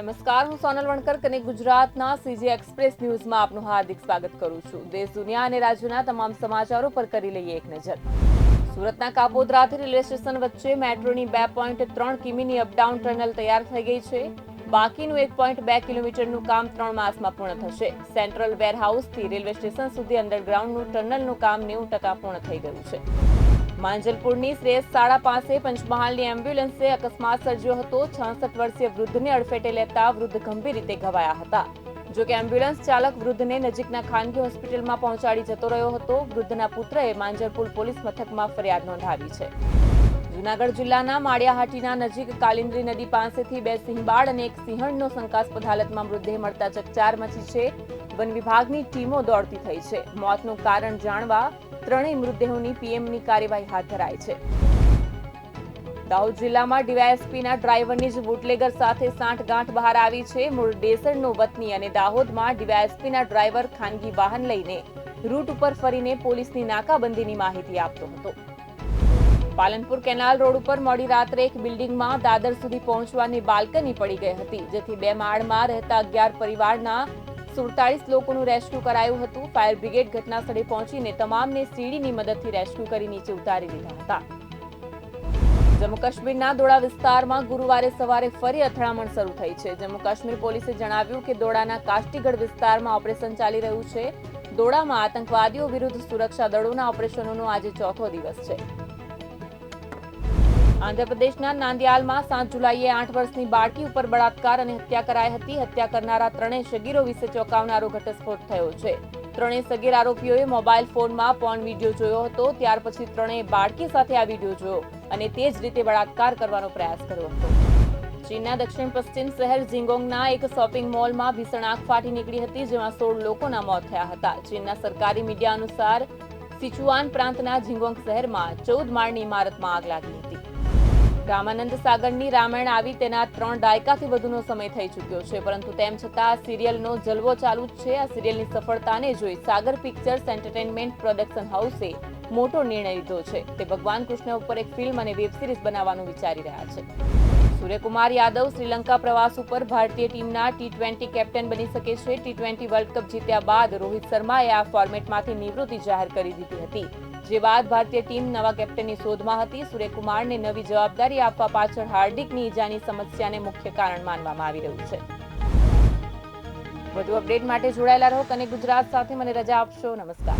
નમસ્કાર, હું સોનલ વણકર અને ગુજરાતના સીજી એક્સપ્રેસ ન્યૂઝમાં આપનું હાર્દિક સ્વાગત કરું છું. દેશ, દુનિયા અને રાજ્યના તમામ સમાચારો પર કરી લઈએ એક નજર. સુરતના કાપોદ્રાથી રેલવે સ્ટેશન વચ્ચે મેટ્રોની બે પોઈન્ટ ત્રણ કિમીની અપડાઉન ટનલ તૈયાર થઈ ગઈ છે. બાકીનું એક પોઈન્ટ બે કિલોમીટરનું કામ ત્રણ માસમાં પૂર્ણ થશે. સેન્ટ્રલ વેરહાઉસથી રેલવે સ્ટેશન સુધી અંડરગ્રાઉન્ડનું ટનલનું કામ નેવું ટકા પૂર્ણ થઈ ગયું છે. માંજલપુરની શ્રેષ શાળા પાસે પંચમહાલની એમ્બ્યુલન્સે અકસ્માત સર્જ્યો હતો. છાસઠ વર્ષીય વૃદ્ધને અડફેટે લેતા વૃદ્ધ ગંભીર રીતે ઘવાયા હતા. જો કે એમ્બ્યુલન્સ ચાલક વૃદ્ધને નજીકના ખાનગી હોસ્પિટલમાં પહોંચાડી જતો રહ્યો હતો. વૃદ્ધના પુત્રએ માંજલપુર પોલીસ મથકમાં ફરિયાદ નોંધાવી છે. જૂનાગઢ જિલ્લાના માળિયાહાટીના નજીક કાલિન્દ્રી નદી પાસેથી બે સિંહબાળ અને એક સિંહણનો શંકાસ્પદ હાલતમાં મૃતદેહ મળતા ચકચાર મચી છે. વન વિભાગની ટીમો દોડતી થઈ છે. મોતનું કારણ જાણવા ત્રણેય મૃતદેહોની પીએમની કાર્યવાહી હાથ ધરાઈ છે. દાહોદ જિલ્લામાં ડીવાયએસપીના ડ્રાઈવરની જ બુટલેગર સાથે સાંઠગાંઠ બહાર આવી છે. મૂળ ડેસણનો વતની અને દાહોદમાં ડીવાયએસપીના ડ્રાઈવર ખાનગી વાહન લઈને રૂટ ઉપર ફરીને પોલીસની નાકાબંધીની માહિતી આપતો હતો. પાલનપુર કેનાલ રોડ ઉપર મોડી રાત્રે એક બિલ્ડિંગમાં દાદર સુધી પહોંચવાની બાલ્કની પડી ગઈ હતી, જેથી બે માળમાં રહેતા અગિયાર પરિવારના સુડતાલીસ લોકોનું રેસ્ક્યુ કરાયું હતું. ફાયર બ્રિગેડ ઘટના પહોંચીને તમામને સીડીની મદદથી રેસ્ક્યુ કરી નીચે ઉતારી દીધા હતા. જમ્મુ કાશ્મીરના દોડા વિસ્તારમાં ગુરુવારે સવારે ફરી અથડામણ શરૂ થઈ છે. જમ્મુ કાશ્મીર પોલીસે જણાવ્યું કે દોડાના કાષ્ટીગઢ વિસ્તારમાં ઓપરેશન ચાલી રહ્યું છે. દોડામાં આતંકવાદીઓ વિરુદ્ધ સુરક્ષા દળોના ઓપરેશનોનો આજે ચોથો દિવસ છે. આંધ્રપ્રદેશના નાંદિયાલમાં સાત જુલાઈએ આઠ વર્ષની બાળકી ઉપર બળાત્કાર અને હત્યા કરાઈ હતી. હત્યા કરનારા ત્રણેય સગીરો વિશે ચોંકાવનારો ઘટસ્ફોટ થયો છે. ત્રણેય સગીર આરોપીઓએ મોબાઈલ ફોનમાં પોર્ન વીડિયો જોયો હતો. ત્યાર પછી ત્રણેય બાળકી સાથે આ વીડિયો જોયો અને તે જ રીતે બળાત્કાર કરવાનો પ્રયાસ કર્યો હતો. ચીનના દક્ષિણ પશ્ચિમ શહેર જિંગોંગના એક શોપિંગ મોલમાં ભીષણ આગ ફાટી નીકળી હતી, જેમાં સોળ લોકોના મોત થયા હતા. ચીનના સરકારી મીડિયા અનુસાર સિચુઆન પ્રાંતના જિંગોંગ શહેરમાં ચૌદ માળની ઇમારતમાં આગ લાગી હતી. રામાનંદ સાગરની રામાયણ આવી તેના ત્રણ દાયકાથી વધુનો સમય થઈ ચૂક્યો છે. પરંતુ તેમ છતાં સિરિયલનો જલવો ચાલુ જ છે. આ સિરિયલની સફળતાને જોઈ સાગર પિક્ચર્સ એન્ટરટેનમેન્ટ પ્રોડક્શન હાઉસે મોટો નિર્ણય લીધો છે. તે ભગવાન કૃષ્ણ ઉપર એક ફિલ્મ અને વેબ સિરીઝ બનાવવાનું વિચારી રહ્યા છે. સૂર્યકુમાર યાદવ શ્રીલંકા પ્રવાસ ઉપર ભારતીય ટીમના ટી ટ્વેન્ટી કેપ્ટન બની શકે છે. ટી ટ્વેન્ટી વર્લ્ડ કપ જીત્યા બાદ રોહિત શર્માએ આ ફોર્મેટમાંથી નિવૃત્તિ જાહેર કરી દીધી હતી. જે બાદ ભારતીય ટીમ નવા કેપ્ટનની શોધમાં હતી. સૂર્યકુમારને નવી જવાબદારી આપવા પાછળ હાર્દિકની ઈજાની સમસ્યાને મુખ્ય કારણ માનવામાં આવી રહ્યું છે. વધુ અપડેટ માટે જોડાયેલા રહો. અને ગુજરાત સાથે મને રજા આપશો. નમસ્કાર.